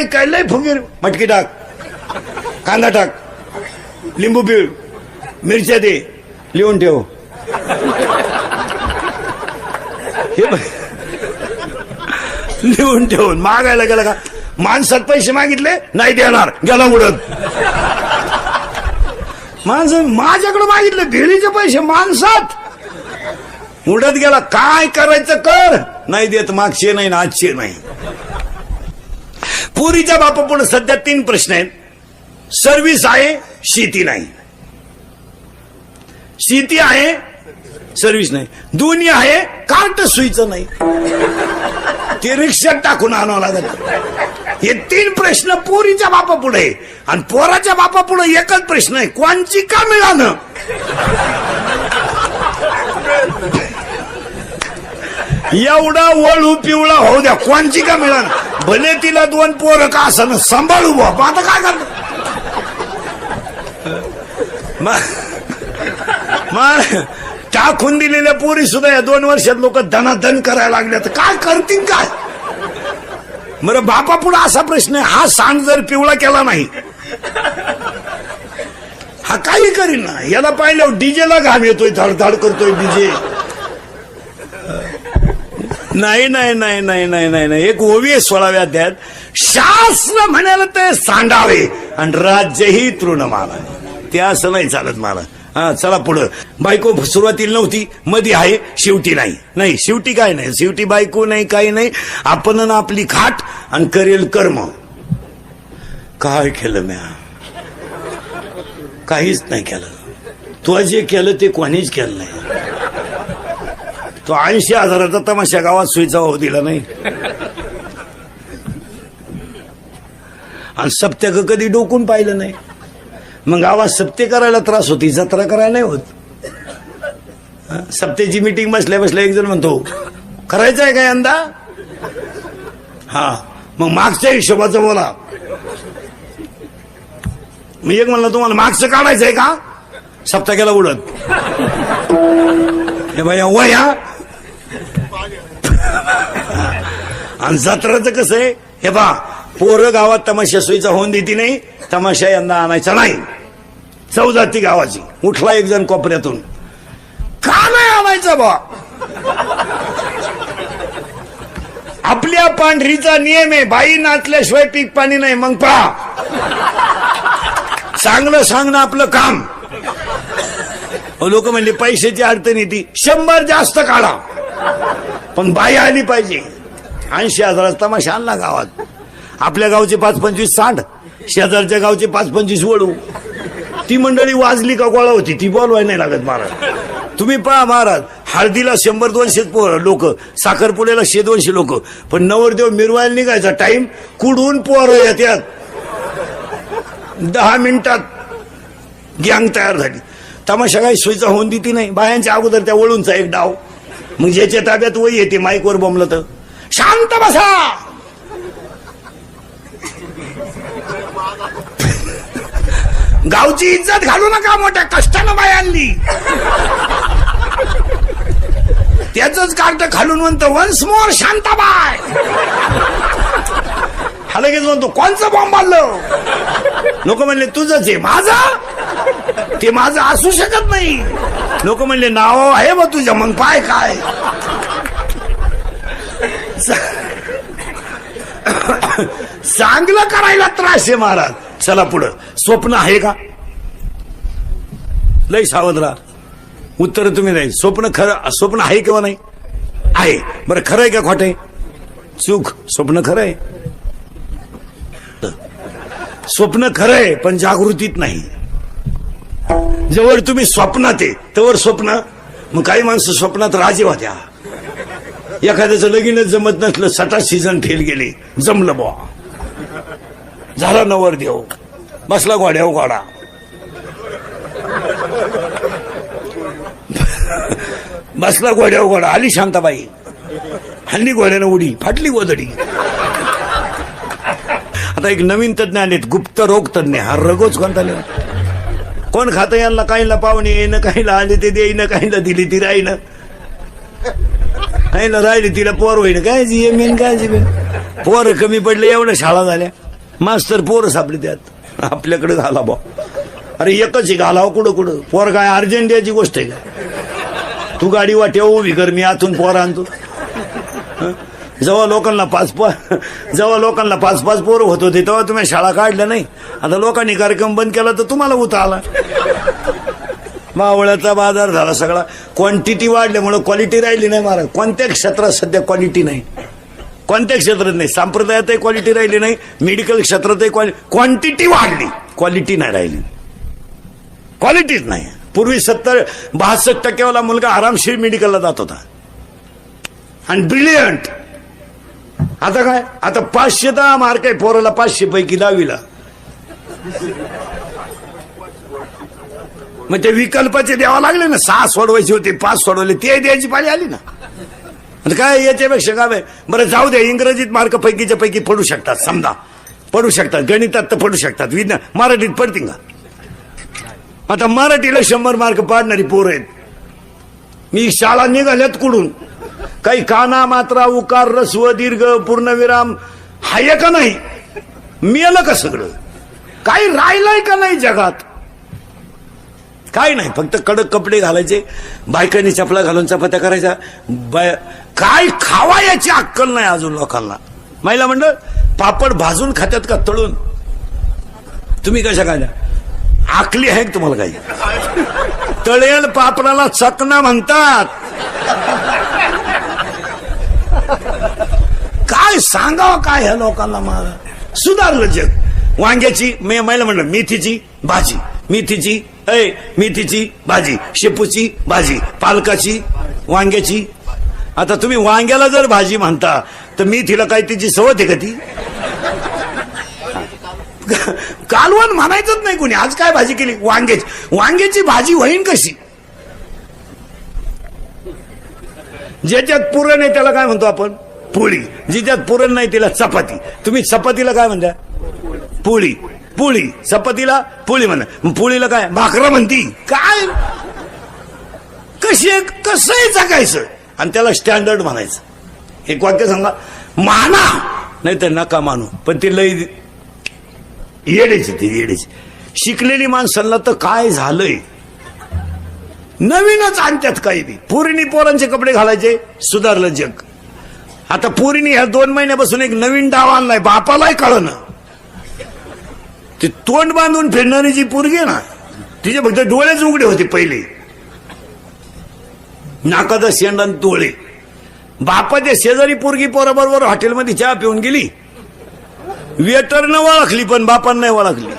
काय काय लय फुगीर. मटकी टाक. कांदा टाक. लिंबू पिळ. मिरच्या दे. लिहून ठेव. हे लिहून ठेवून. मागायला गेला का? माणसात पैसे मागितले नाही देणार. गेला उडत. माणसं माझ्याकडे मागितले भेळीचे पैसे माणसात. उडत गेला. काय करायचं कर? नाही देत मागचे नाही ना आजचे नाही. पुरीच्या बापा पुढे सध्या तीन प्रश्न आहेत. सर्व्हिस आहे शेती नाही. शेती आहे सर्व्हिस नाही. दोन्ही आहे कार्ट सुईचं नाही. ते रिक्षात टाकून आणावं लागत हे तीन प्रश्न पोरीच्या बापा पुढे आणि पोराच्या बापा पुढे एकच प्रश्न आहे. कोणची का मिळालं? एवढा वळू पिवळा होऊ द्या. कोणची का मिळालं? भले तिला दोन पोरं का असं सांभाळू बाबा आता काय मग टाकून दिलेल्या पोरी सुद्धा या दोन वर्षात लोक धनाधन करायला लागले तर काय करतील काय? बरं बापा पुढे असा प्रश्न आहे हा सांड जर पिवळा केला नाही हा काही करीन ना. याला पाहिलं डीजेला घाम येतोय धडधड करतोय डीजे. नाही नाही नाही नाही नाही नाही नाही. एक ओवी आहे सोळाव्या अध्यायात. शास्त्र म्हणायला ते सांडावे आणि राज्यही तृणमाला. ते असं नाही चालत मला. हा चला पुढं. बायको सुरुवातीला नव्हती मध्ये आहे शेवटी नाही. नाही शेवटी काय नाही. शेवटी बायको नाही काही नाही. आपण आपली खाट आणि करेल कर्म. काय केलं म्या? काहीच नाही केलं. तू जे केलं ते कोणीच केलं नाही. तो ऐंशी हजाराचा तमाशा गावात सुईचा होऊ दिला नाही. आणि सप्त्याक कधी डोकून पाहिलं नाही. मग गावात सप्ते करायला त्रास होती जत्रा करायला नाही होत. सप्तेची मिटिंग बसल्या बसल्या एक जण म्हणतो करायचं आहे काय यंदा? हा. मग मागच्या हिशोबाचं बोला. मी एक म्हणलं तुम्हाला मागचं काढायचं आहे का? केला उडत. हे भैया वया आणि जत्राचं कसं आहे? हे बा पोरं गावात तमाशा सोयीचा होऊन देती नाही तमाशा यंदा आणायचा नाही. चौजाती गावाची. उठला एक जण कोपऱ्यातून. का नाही आणायचा बा? आपल्या पांढरीचा नियम आहे बाई नाचल्याशिवाय पीक पाणी नाही. मग पहा. चांगलं सांगणं आपलं काम. लोक म्हणले पैशाची अडचण येते. शंभर जास्त काढा. पण बाई आली पाहिजे. ऐंशी हजाराचा तमाशा आणला गावात. आपल्या गावचे पाच पंचवीस साठ शेजारच्या गावचे पाच पंचवीस वळू ती मंडळी वाजली का गोळा होती ती बोलवाय नाही लागत महाराज. तुम्ही पहा महाराज हळदीला शंभर दोनशे लोक साखरपुड्याला शे दोनशे लोक. पण नवरदेव मिरवायला निघायचा टाइम कुडून पोहर येत्यात. दहा मिनिटात गँग तयार झाली. तमाशा काही सोयीचा होऊन देती नाही. बायांच्या अगोदर त्या वळूनचा एक डाव. मग ज्याच्या ताब्यात वय येते माईकवर बोंबलं तर शांत बसा! गावची इज्जत घालू नका मोठ्या कष्टानं बाय आणली त्याच कार्ट घालून म्हणतो वन्स मोर शांताबाय हा लगेच म्हणतो कोणचं बॉम्ब आणलं? लोक म्हणले तुझंच आहे माझं? ते माझं असू शकत नाही. लोक म्हणले नाव आहे बा तुझ्या मग पाय काय? चांगलं करायला त्रास आहे महाराज. चला पुढं. स्वप्न आहे का? लय सावध उत्तर तुम्ही नाही. स्वप्न खरं स्वप्न आहे किंवा नाही? आहे. बरं खरं आहे का खोट आहे? चूक. स्वप्न खरं आहे. स्वप्न खरं आहे पण जागृतीत नाही. जवळ तुम्ही स्वप्नात आहे तवर स्वप्न. मग काही माणसं स्वप्नात राजे होत्या. एखाद्याचं लगीनच जमत नसलं सटा सीझन फेल गेले जमलं बुवा. झाला नवर देव. बसला घोड्याव घोडा. बसला घोड्याव घोडा. आली शांताबाई. हल्ली घोड्यानं उडी फाटली गोदडी. आता एक नवीन तज्ञ आलेत गुप्त रोग तज्ञ हा रगोच कोणता लिहून कोण खातं यांना? काहीला पाहुणे येईन काहीला आले ते देईन काहीला दिली ती राहीनं. काहीला राहिली तिला पोर होईन. काय जी मेन काय जी पोर कमी पडले एवढ्या शाळा झाल्या. मास्तर पोरं सापडी त्यात आपल्याकडे घाला बा. अरे एकच आहे घालावं कुठं कुठं? पोर काय अर्जंटियाची गोष्ट आहे का? तू गाडी वाटे उभी कर मी आतून पोर आणतो. हं? जेव्हा लोकांना पाच पाच जेव्हा लोकांना पाच पाच पोरं होत होते तेव्हा तुम्ही शाळा काढल्या नाही. आता लोकांनी कार्यक्रम बंद केला तर तुम्हाला उता आला. मावळ्याचा बाजार झाला सगळा. क्वांटिटी वाढल्यामुळे क्वालिटी राहिली नाही महाराज. कोणत्या क्षेत्रात सध्या क्वालिटी नाही? कोणत्या क्षेत्रात नाही? संप्रदायातही क्वालिटी राहिली नाही. मेडिकल क्षेत्रातही क्वांटिटी वाढली. क्वालिटी नाही राहिली. क्वालिटीच नाही. पूर्वी सत्तर बहासष्ट टक्केवाला मुलगा आरामशीर मेडिकलला जात होता. आणि ब्रिलियंट आता काय? आता पाचशे दहा मार्क आहे पोराला पाचशे पैकी दहावीला. मग ते विकल्पाचे द्यावा लागले ना. सहा सोडवायचे होते पाच सोडवले ते द्यायची पाळी आली ना. आता काय याच्यापेक्षा काय बरं जाऊ दे इंग्रजीत मार्क पैकीच्या पैकी पडू शकतात समजा. पडू शकतात गणितात तर पडू शकतात विज्ञान मराठीत पडतील का आता मराठीला शंभर मार्क पाडणारी पोरं आहेत. मी शाळा निघाल्यात कुडून काही काना मात्रा उकार रस्व दीर्घ पूर्णविराम हाय का नाही? मिळालं का सगळं? काही राहिलंय का नाही जगात? काय नाही फक्त कडक कपडे घालायचे बायकांनी चपला घालून चपात्या करायच्या बाय काय खावा याची अक्कल नाही अजून लोकांना. महिला म्हणलं पापड भाजून खात्यात का तळून? तुम्ही कशा काय आकली आहे का तुम्हाला काही? तळेल पापडाला चकना म्हणतात. काय सांगावं काय ह्या लोकांना मला सुधारलं जग. वांग्याची मी महिला म्हणलं मेथीची भाजी मेथीची ऐ मेथीची भाजी शेपूची भाजी पालकाची वांग्याची. आता तुम्ही वांग्याला जर भाजी म्हणता तर मेथीला काय तिची सवत आहे का ती? कालवण म्हणायचंच नाही कोणी. आज काय भाजी केली? वांग्याची. वांग्याची भाजी होईन कशी? ज्याच्यात पुरण आहे त्याला काय म्हणतो आपण? पोळी. जिच्यात पुरण नाही तिला चपाती. तुम्ही चपातीला काय म्हणता? पोळी. पोळी. चपातीला पोळी म्हणा. मग पोळीला काय? भाकरा म्हणती. काय? कशी कसंही जगायचं. आणि त्याला स्टँडर्ड म्हणायचं. एक वाक्य सांगा. माना. नाही तर नका मानू. पण ती लई येडेची ती येडेची शिकलेली माणसांना तर काय झालंय? नवीनच आणत्यात काही बी. पोरीनी पोरांचे कपडे घालायचे सुधारलं जग. आता पोरीने ह्या दोन महिन्यापासून एक नवीन डाव आणलाय बापालाही कळणं. ते तोंड बांधून फिरणारी जी पोरगी आहे ना तिचे फक्त डोळेच उघडे होते पहिले. नाकाचा शेंड आणि डोळे बापाच्या शेजारी पोरगी पोराबरोबर हॉटेलमध्ये चहा पिऊन गेली. वेटरनं ओळखली पण बापांना ओळखली.